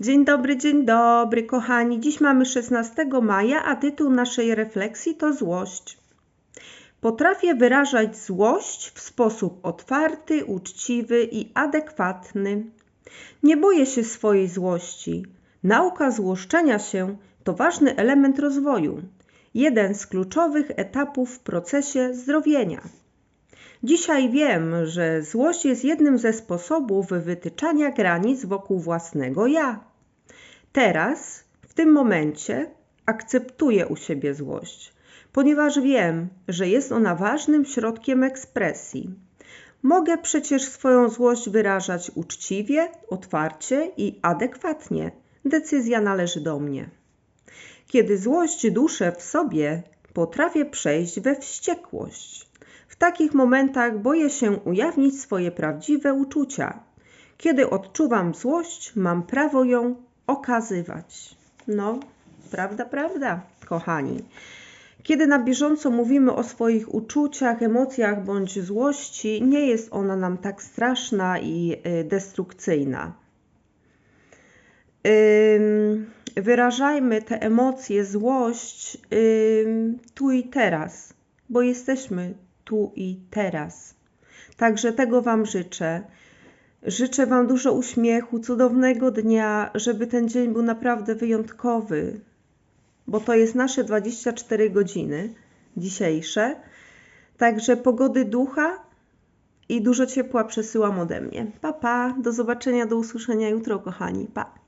Dzień dobry, dzień dobry, kochani. Dziś mamy 16 maja, a tytuł naszej refleksji to złość. Potrafię wyrażać złość w sposób otwarty, uczciwy i adekwatny. Nie boję się swojej złości. Nauka złoszczenia się to ważny element rozwoju, jeden z kluczowych etapów w procesie zdrowienia. Dzisiaj wiem, że złość jest jednym ze sposobów wytyczania granic wokół własnego ja. Teraz, w tym momencie, akceptuję u siebie złość, ponieważ wiem, że jest ona ważnym środkiem ekspresji. Mogę przecież swoją złość wyrażać uczciwie, otwarcie i adekwatnie. Decyzja należy do mnie. Kiedy złość duszę w sobie, potrafię przejść we wściekłość. Takich momentach boję się ujawnić swoje prawdziwe uczucia. Kiedy odczuwam złość, mam prawo ją okazywać. No, prawda, prawda, kochani. Kiedy na bieżąco mówimy o swoich uczuciach, emocjach bądź złości, nie jest ona nam tak straszna i y, destrukcyjna. Wyrażajmy te emocje, złość tu i teraz, bo jesteśmy tu i teraz. Także tego Wam życzę. Życzę Wam dużo uśmiechu, cudownego dnia, żeby ten dzień był naprawdę wyjątkowy, bo to jest nasze 24 godziny dzisiejsze. Także pogody ducha i dużo ciepła przesyłam ode mnie. Pa, pa, do zobaczenia, do usłyszenia jutro, kochani. Pa.